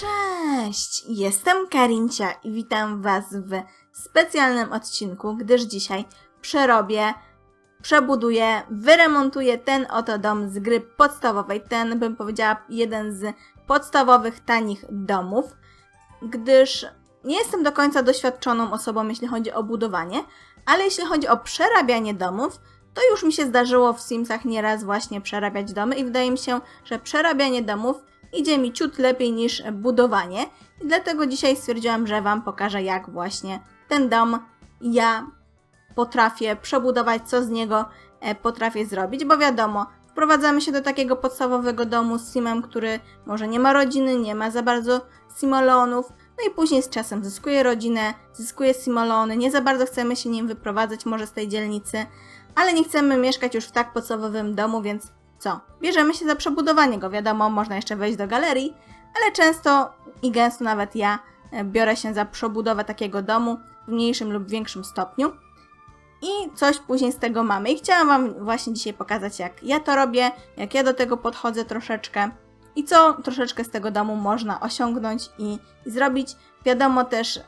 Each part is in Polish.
Cześć! Jestem Karincia i witam Was w specjalnym odcinku, gdyż dzisiaj przerobię, przebuduję, wyremontuję ten oto dom z gry podstawowej. Ten, bym powiedziała, jeden z podstawowych, tanich domów, gdyż nie jestem do końca doświadczoną osobą, jeśli chodzi o budowanie, ale jeśli chodzi o przerabianie domów, to już mi się zdarzyło w Simsach nieraz właśnie przerabiać domy i wydaje mi się, że przerabianie domów idzie mi ciut lepiej niż budowanie. I dlatego dzisiaj stwierdziłam, że Wam pokażę, jak właśnie ten dom ja potrafię przebudować, co z niego e, potrafię zrobić, bo wiadomo, wprowadzamy się do takiego podstawowego domu z simem, który może nie ma rodziny, nie ma za bardzo simolonów, no i później z czasem zyskuje rodzinę, zyskuje simolony, nie za bardzo chcemy się nim wyprowadzać może z tej dzielnicy, ale nie chcemy mieszkać już w tak podstawowym domu, więc co? Bierzemy się za przebudowanie go, wiadomo, można jeszcze wejść do galerii, ale często i gęsto nawet ja e, biorę się za przebudowę takiego domu w mniejszym lub większym stopniu. I coś później z tego mamy. I chciałam Wam właśnie dzisiaj pokazać, jak ja to robię, jak ja do tego podchodzę troszeczkę i co troszeczkę z tego domu można osiągnąć i, i zrobić. Wiadomo też,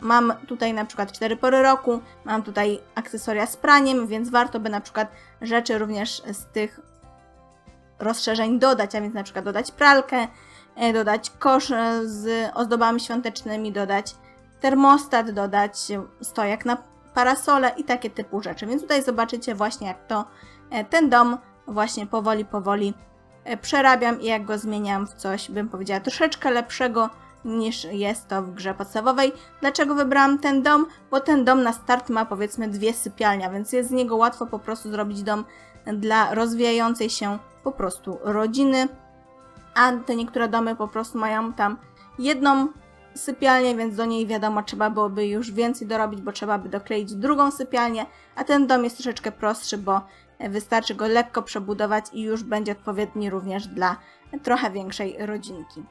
mam tutaj na przykład cztery pory roku, mam tutaj akcesoria z praniem, więc warto by na przykład rzeczy również z tych rozszerzeń dodać, a więc na przykład dodać pralkę, e, dodać kosz e, z ozdobami świątecznymi, dodać termostat, dodać stojak na parasole i takie typu rzeczy. Więc tutaj zobaczycie właśnie jak to e, ten dom właśnie powoli, powoli przerabiam i jak go zmieniam w coś, bym powiedziała, troszeczkę lepszego niż jest to w grze podstawowej. Dlaczego wybrałam ten dom? Bo ten dom na start ma powiedzmy dwie sypialnia, więc jest z niego łatwo po prostu zrobić dom dla rozwijającej się po prostu rodziny, a te niektóre domy po prostu mają tam jedną sypialnię, więc do niej wiadomo trzeba byłoby już więcej dorobić, bo trzeba by dokleić drugą sypialnię, a ten dom jest troszeczkę prostszy, bo wystarczy go lekko przebudować i już będzie odpowiedni również dla trochę większej rodzinki.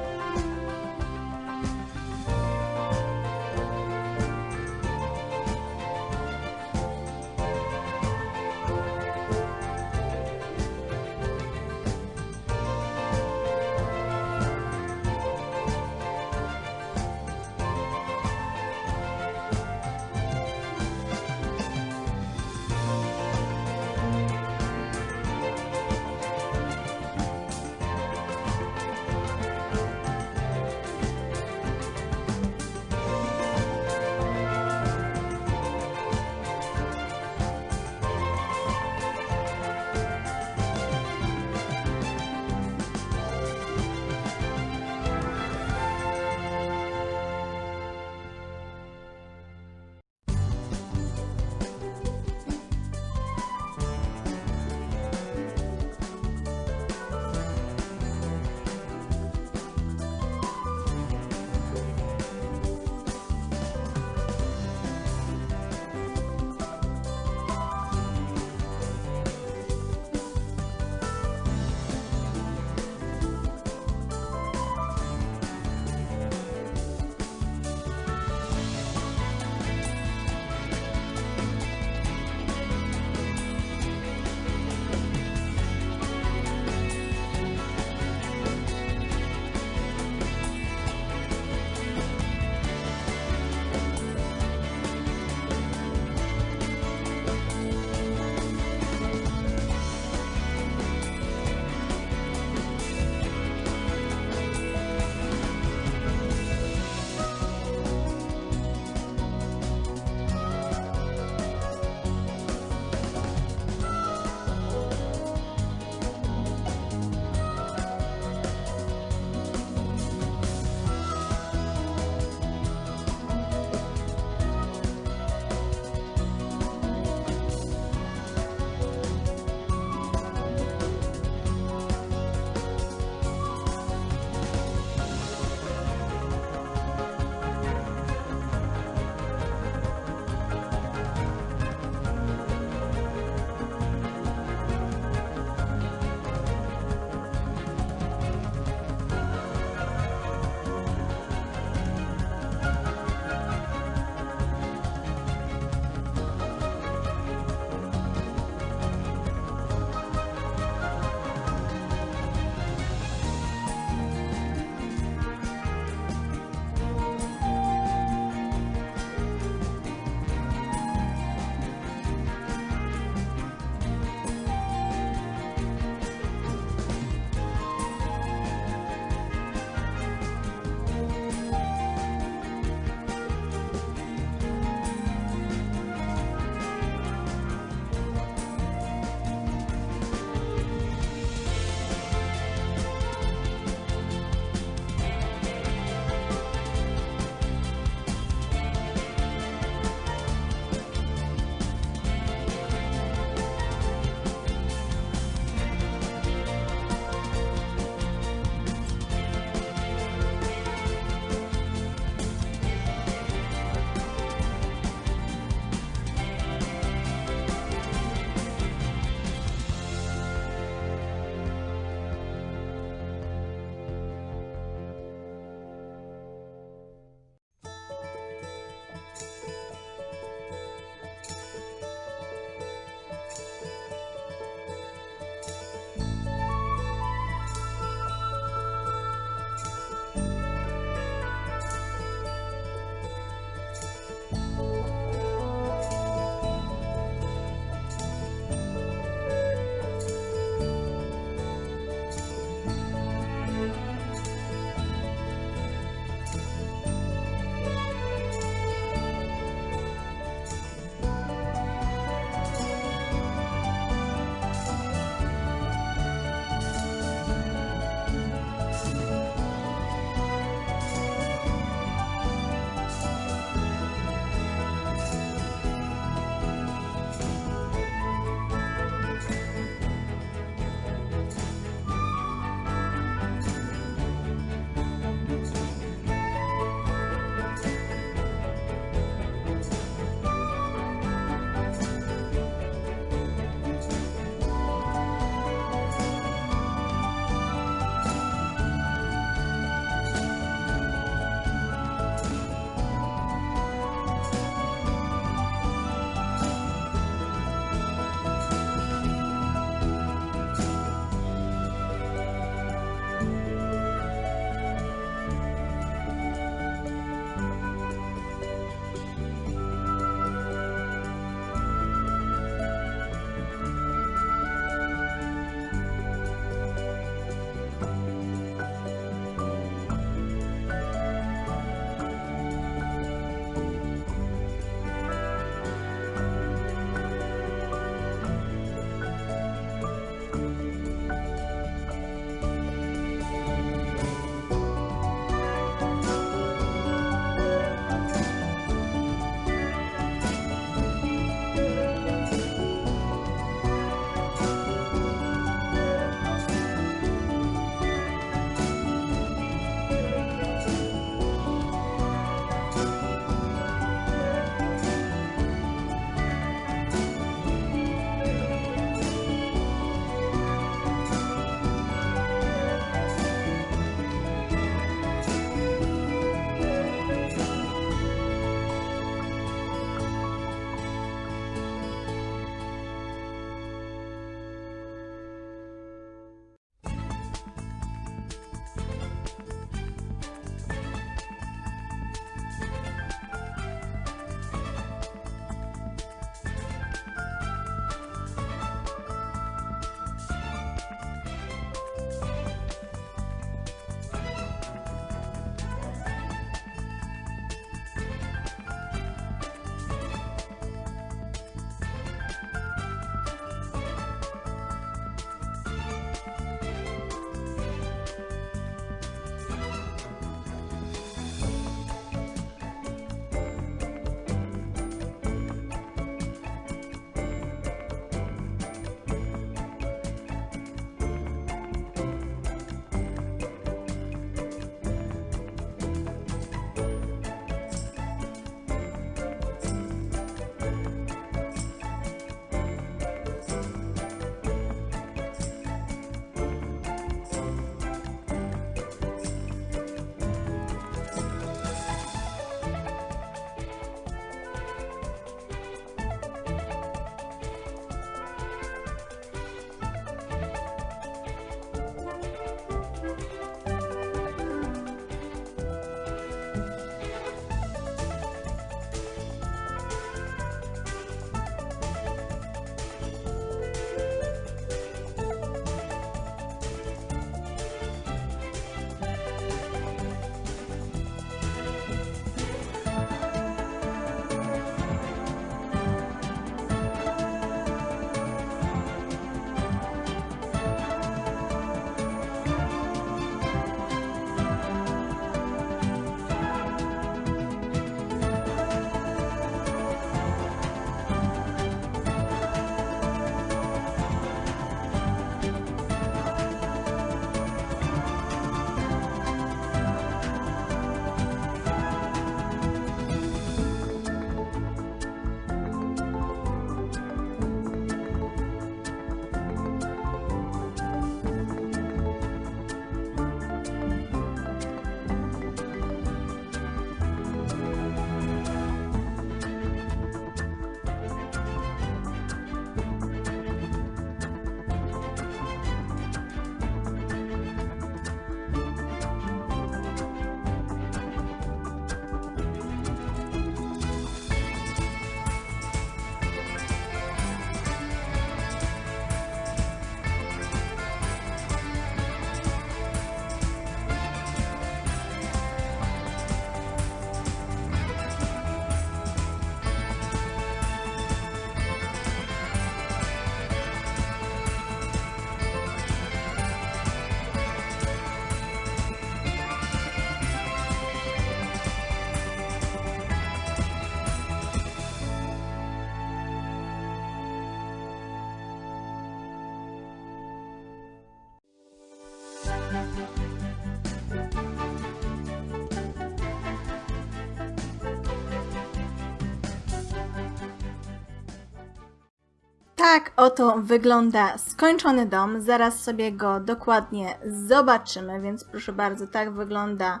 Tak oto wygląda skończony dom. Zaraz sobie go dokładnie zobaczymy, więc proszę bardzo, tak wygląda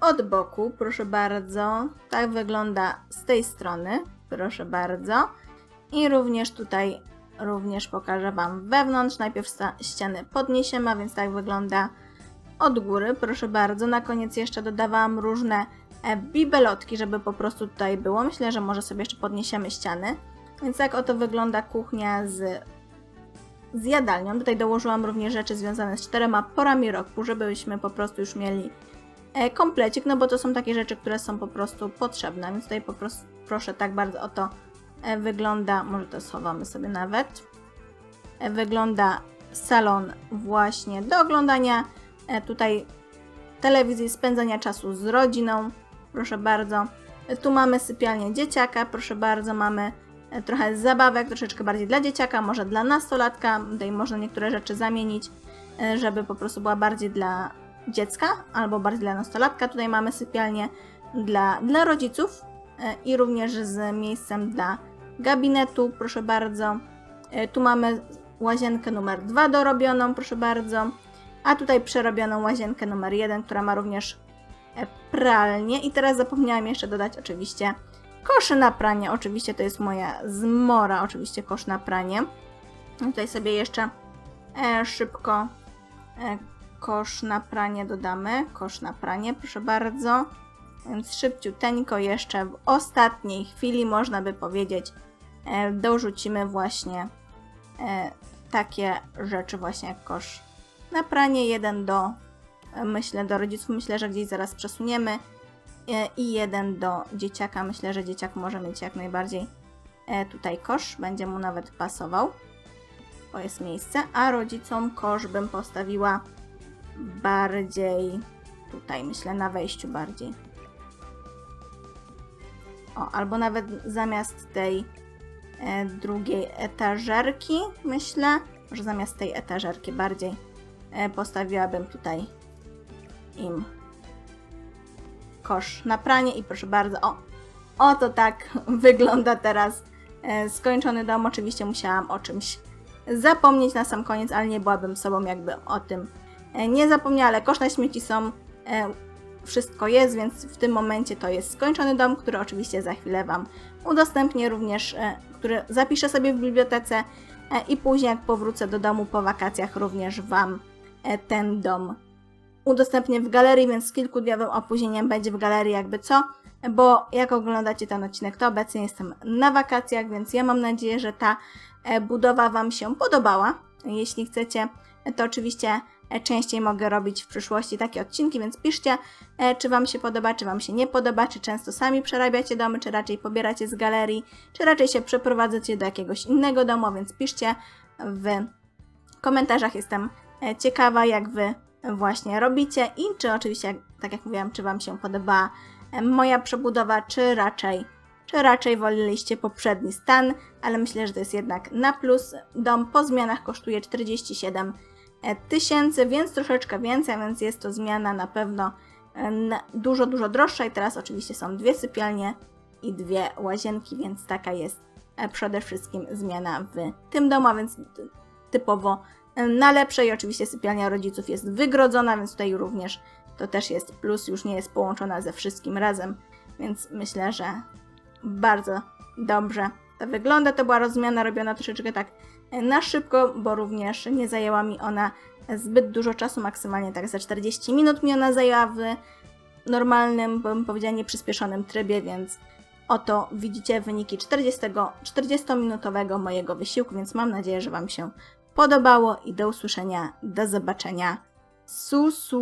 od boku, proszę bardzo. Tak wygląda z tej strony, proszę bardzo. I również tutaj również pokażę Wam wewnątrz. Najpierw ściany podniesiemy, a więc tak wygląda od góry, proszę bardzo. Na koniec jeszcze dodawałam różne e, bibelotki, żeby po prostu tutaj było. Myślę, że może sobie jeszcze podniesiemy ściany. Więc tak oto wygląda kuchnia z, z jadalnią. Tutaj dołożyłam również rzeczy związane z czterema porami roku, żebyśmy po prostu już mieli e, komplecik, no bo to są takie rzeczy, które są po prostu potrzebne. Więc tutaj po prostu proszę tak bardzo oto e, wygląda, może to schowamy sobie nawet. E, wygląda salon właśnie do oglądania e, tutaj telewizji, spędzania czasu z rodziną. Proszę bardzo. E, Tu mamy sypialnię dzieciaka, proszę bardzo, mamy e, trochę zabawek, troszeczkę bardziej dla dzieciaka, może dla nastolatka. Tutaj można niektóre rzeczy zamienić, e, żeby po prostu była bardziej dla dziecka albo bardziej dla nastolatka. Tutaj mamy sypialnię dla, dla rodziców e, i również z miejscem dla gabinetu, proszę bardzo. E, Tu mamy łazienkę numer 2 dorobioną, proszę bardzo. A tutaj przerobioną łazienkę numer 1, która ma również e, pralnię. I teraz zapomniałam jeszcze dodać oczywiście kosze na pranie. Oczywiście to jest moja zmora, oczywiście kosz na pranie. Tutaj sobie jeszcze e, szybko kosz na pranie dodamy. Kosz na pranie, proszę bardzo. Więc szybciuteńko jeszcze w ostatniej chwili, można by powiedzieć, dorzucimy właśnie e, takie rzeczy właśnie jak kosz na pranie, jeden do, e, myślę, do rodziców, myślę, że gdzieś zaraz przesuniemy e, i jeden do dzieciaka, myślę, że dzieciak może mieć jak najbardziej e, tutaj kosz, będzie mu nawet pasował, bo jest miejsce, a rodzicom kosz bym postawiła bardziej tutaj, myślę, na wejściu bardziej. O, albo nawet zamiast tej e, drugiej etażerki, myślę, może zamiast tej etażerki bardziej e, postawiłabym tutaj im kosz na pranie. I proszę bardzo, o, oto tak wygląda teraz e, skończony dom. Oczywiście musiałam o czymś zapomnieć na sam koniec, ale nie byłabym sobą, jakby o tym e, nie zapomniała, ale kosz na śmieci są, e, wszystko jest, więc w tym momencie to jest skończony dom, który oczywiście za chwilę Wam udostępnię również, e, który zapiszę sobie w bibliotece e, i później jak powrócę do domu po wakacjach również Wam e, ten dom udostępnię w galerii, więc z kilkudniowym opóźnieniem będzie w galerii jakby co, bo jak oglądacie ten odcinek, to obecnie jestem na wakacjach, więc ja mam nadzieję, że ta budowa Wam się podobała. Jeśli chcecie, to oczywiście częściej mogę robić w przyszłości takie odcinki, więc piszcie, e, czy Wam się podoba, czy Wam się nie podoba, czy często sami przerabiacie domy, czy raczej pobieracie z galerii, czy raczej się przeprowadzacie do jakiegoś innego domu, więc piszcie w komentarzach. Jestem e, ciekawa, jak Wy właśnie robicie i czy oczywiście, tak jak mówiłam, czy Wam się podoba e, moja przebudowa, czy raczej, czy raczej woleliście poprzedni stan, ale myślę, że to jest jednak na plus. Dom po zmianach kosztuje 47 tysięcy, więc troszeczkę więcej, więc jest to zmiana na pewno e, dużo, dużo droższa. I teraz oczywiście są dwie sypialnie i dwie łazienki, więc taka jest e, przede wszystkim zmiana w tym domu, a więc ty- typowo e, na lepsze. I oczywiście sypialnia rodziców jest wygrodzona, więc tutaj również to też jest plus, już nie jest połączona ze wszystkim razem, więc myślę, że bardzo dobrze to wygląda. To była rozmiana robiona troszeczkę tak e, na szybko, bo również nie zajęła mi ona zbyt dużo czasu, maksymalnie tak za 40 minut mi ona zajęła w normalnym, bym powiedziała, nieprzyspieszonym trybie, więc oto widzicie wyniki 40, 40-minutowego mojego wysiłku, więc mam nadzieję, że Wam się podobało i do usłyszenia, do zobaczenia. Susu!